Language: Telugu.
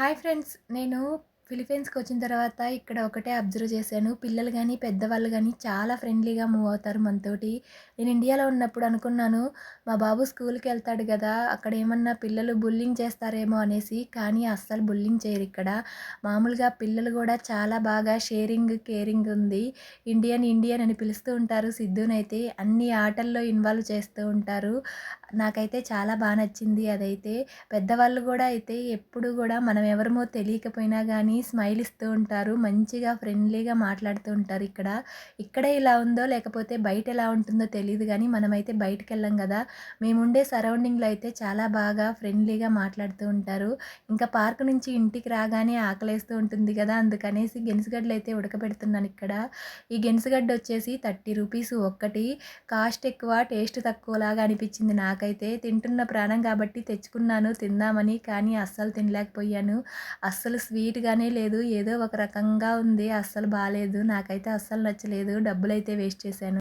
హాయ్ ఫ్రెండ్స్ నేను ఫిలిపీన్స్కి వచ్చిన తర్వాత ఇక్కడ ఒకటే అబ్జర్వ్ చేశాను. పిల్లలు కానీ పెద్దవాళ్ళు కానీ చాలా ఫ్రెండ్లీగా మూవ్ అవుతారు మనతోటి. నేను ఇండియాలో ఉన్నప్పుడు అనుకున్నాను, మా బాబు స్కూల్కి వెళ్తాడు కదా అక్కడ ఏమన్నా పిల్లలు బుల్లింగ్ చేస్తారేమో అనేసి. కానీ అస్సలు బుల్లింగ్ చేయరు ఇక్కడ మామూలుగా పిల్లలు కూడా చాలా బాగా షేరింగ్, కేరింగ్ ఉంది. ఇండియన్, ఇండియన్ అని పిలుస్తూ ఉంటారు సిద్ధునైతే అన్ని ఆటల్లో ఇన్వాల్వ్ చేస్తూ ఉంటారు. నాకైతే చాలా బాగా నచ్చింది అదైతే. పెద్దవాళ్ళు కూడా అయితే ఎప్పుడు కూడా మనం ఎవరమో తెలియకపోయినా కానీ స్మైల్ ఇస్తూ ఉంటారు. మంచిగా ఫ్రెండ్లీగా మాట్లాడుతూ ఉంటారు ఇక్కడ. ఇక్కడ ఇలా ఉందో లేకపోతే బయట ఎలా ఉంటుందో తెలియదు కానీ మనమైతే బయటకు వెళ్ళాం కదా మేముండే సరౌండింగ్‌లో అయితే చాలా బాగా ఫ్రెండ్లీగా మాట్లాడుతూ ఉంటారు. ఇంకా పార్క్ నుంచి ఇంటికి రాగానే ఆకలేస్తూ ఉంటుంది కదా అందుకనేసి గెనుసుగడ్డలు అయితే ఉడకబెడుతున్నాను ఇక్కడ ఈ గెనుసుగడ్డ వచ్చేసి 30 రూపీస్ ఒక్కటి. కాస్ట్ ఎక్కువ, టేస్ట్ తక్కువలాగా అనిపించింది నాకైతే. తింటున్న ప్రాణం కాబట్టి తెచ్చుకున్నాను తిందామని. కానీ అస్సలు తినలేకపోయాను. అస్సలు స్వీట్‌గానే లేదు. ఏదో ఒక రకంగా ఉంది. అస్సలు బాగాలేదు నాకైతే అస్సలు నచ్చలేదు. డబ్బులు అయితే వేస్ట్ చేశాను.